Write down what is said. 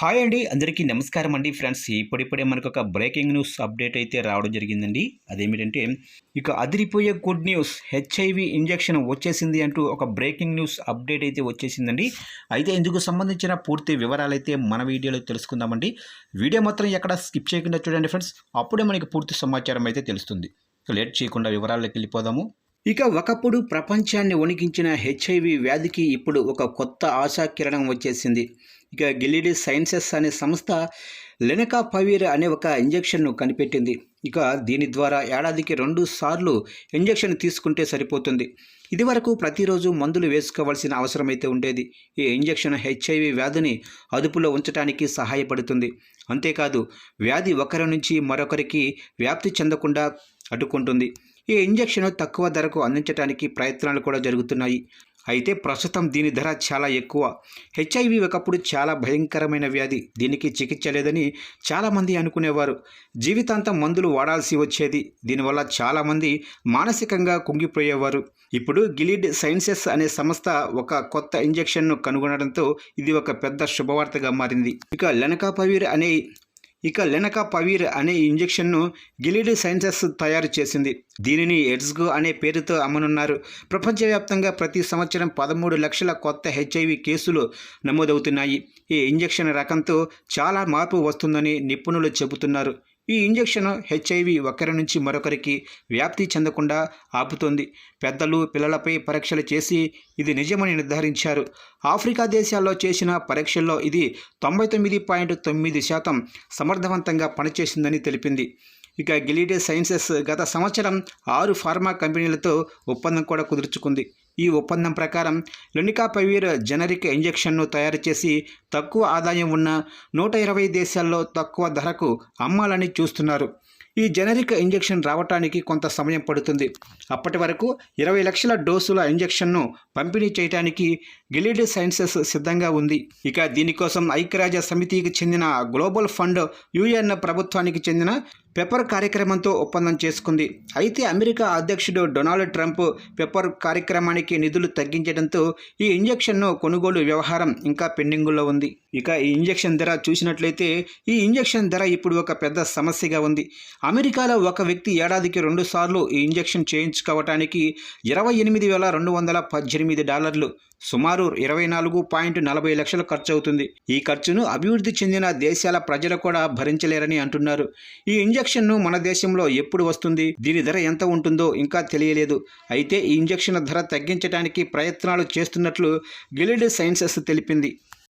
Hi అండి అందరికీ నమస్కారం అండి ఫ్రెండ్స్. ఇప్పుడిప్పుడే మనకు ఒక బ్రేకింగ్ న్యూస్ అప్డేట్ అయితే రావడం జరిగిందండి. అదేమిటంటే ఇక అదిరిపోయే గుడ్ న్యూస్ హెచ్ఐవి ఇంజెక్షన్ వచ్చేసింది అంటూ ఒక బ్రేకింగ్ న్యూస్ అప్డేట్ అయితే వచ్చేసిందండి. అయితే ఇందుకు సంబంధించిన పూర్తి వివరాలు అయితే మన వీడియోలో తెలుసుకుందామండి. వీడియో మాత్రం ఎక్కడ స్కిప్ చేయకుండా చూడండి ఫ్రెండ్స్. అప్పుడే మనకి పూర్తి సమాచారం అయితే తెలుస్తుంది. లేట్ చేయకుండా వివరాల్లోకి వెళ్ళిపోదాము. ఇక ఒకప్పుడు ప్రపంచాన్ని వణికించిన హెచ్ఐవి వ్యాధికి ఇప్పుడు ఒక కొత్త ఆశాకిరణం వచ్చేసింది. ఇక గిలిడి సైన్సెస్ అనే సంస్థ లెనకా పవీర్ అనే ఒక ఇంజెక్షన్ను కనిపెట్టింది. ఇక దీని ద్వారా ఏడాదికి రెండు సార్లు ఇంజెక్షన్ తీసుకుంటే సరిపోతుంది. ఇదివరకు ప్రతిరోజు మందులు వేసుకోవాల్సిన అవసరం అయితే ఉండేది. ఈ ఇంజెక్షన్ హెచ్ఐవి వ్యాధిని అదుపులో ఉంచడానికి సహాయపడుతుంది. అంతేకాదు వ్యాధి ఒకరి నుంచి మరొకరికి వ్యాప్తి చెందకుండా అడ్డుకుంటుంది. ఈ ఇంజెక్షన్ తక్కువ ధరకు అందించడానికి ప్రయత్నాలు కూడా జరుగుతున్నాయి. అయితే ప్రస్తుతం దీని ధర చాలా ఎక్కువ. హెచ్ఐవి ఒకప్పుడు చాలా భయంకరమైన వ్యాధి. దీనికి చికిత్స లేదని చాలామంది అనుకునేవారు. జీవితాంతం మందులు వాడాల్సి వచ్చేది. దీనివల్ల చాలామంది మానసికంగా కుంగిపోయేవారు. ఇప్పుడు గిలిడ్ సైన్సెస్ అనే సంస్థ ఒక కొత్త ఇంజెక్షన్ను కనుగొనడంతో ఇది ఒక పెద్ద శుభవార్తగా మారింది. ఇక లెనకాపవీర్ అనే ఇక లెనకా పవీర్ అనే ఇంజెక్షన్ను గిలీడ్ సైన్సెస్ తయారు చేసింది. దీనిని ఎడ్స్గో అనే పేరుతో అమ్మనున్నారు. ప్రపంచవ్యాప్తంగా ప్రతి సంవత్సరం పదమూడు లక్షల కొత్త హెచ్ఐవి కేసులు నమోదవుతున్నాయి. ఈ ఇంజెక్షన్ రకంతో చాలా మార్పు వస్తుందని నిపుణులు చెబుతున్నారు. ఈ ఇంజెక్షన్ హెచ్ఐవి ఒకరి నుంచి మరొకరికి వ్యాప్తి చెందకుండా ఆపుతోంది. పెద్దలు పిల్లలపై పరీక్షలు చేసి ఇది నిజమని నిర్ధారించారు. ఆఫ్రికా దేశాల్లో చేసిన పరీక్షల్లో ఇది తొంభై తొమ్మిది పాయింట్ తొమ్మిది శాతం సమర్థవంతంగా పనిచేసిందని తెలిపింది. ఇక గిలీడే సైన్సెస్ గత సంవత్సరం ఆరు ఫార్మా కంపెనీలతో ఒప్పందం కూడా కుదుర్చుకుంది. ఈ ఒప్పందం ప్రకారం లెనికాపవీర్ జనరిక్ ఇంజెక్షన్ను తయారు చేసి తక్కువ ఆదాయం ఉన్న నూట ఇరవై దేశాల్లో తక్కువ ధరకు అమ్మాలని చూస్తున్నారు. ఈ జనరిక్ ఇంజెక్షన్ రావటానికి కొంత సమయం పడుతుంది. అప్పటి వరకు ఇరవై లక్షల డోసుల ఇంజెక్షన్ను పంపిణీ చేయడానికి గిలీడ్ సైన్సెస్ సిద్ధంగా ఉంది. ఇక దీనికోసం ఐక్యరాజ్య సమితికి చెందిన గ్లోబల్ ఫండ్ యుఎన్ ప్రభుత్వానికి చెందిన పెప్పర్ కార్యక్రమంతో ఒప్పందం చేసుకుంది. అయితే అమెరికా అధ్యక్షుడు డొనాల్డ్ ట్రంప్ పెప్పర్ కార్యక్రమానికి నిధులు తగ్గించడంతో ఈ ఇంజెక్షన్ను కొనుగోలు వ్యవహారం ఇంకా పెండింగుల్లో ఉంది. ఇక ఈ ఇంజెక్షన్ ధర చూసినట్లయితే ఈ ఇంజెక్షన్ ధర ఇప్పుడు ఒక పెద్ద సమస్యగా ఉంది. అమెరికాలో ఒక వ్యక్తి ఏడాదికి రెండు సార్లు ఈ ఇంజెక్షన్ చేయించుకోవటానికి ఇరవై ఎనిమిది వేల రెండు వందల పద్దెనిమిది డాలర్లు సుమారు ఇరవై నాలుగు పాయింట్ నలభై లక్షలు ఖర్చు అవుతుంది. ఈ ఖర్చును అభివృద్ధి చెందిన దేశాల ప్రజలు కూడా భరించలేరని అంటున్నారు. ఈ ఇంజెక్షన్ను మన దేశంలో ఎప్పుడు వస్తుంది? దీని ధర ఎంత ఉంటుందో ఇంకా తెలియలేదు. అయితే ఈ ఇంజెక్షన్ ధర తగ్గించడానికి ప్రయత్నాలు చేస్తున్నట్లు గిలిడ్ సైన్సెస్ తెలిపింది.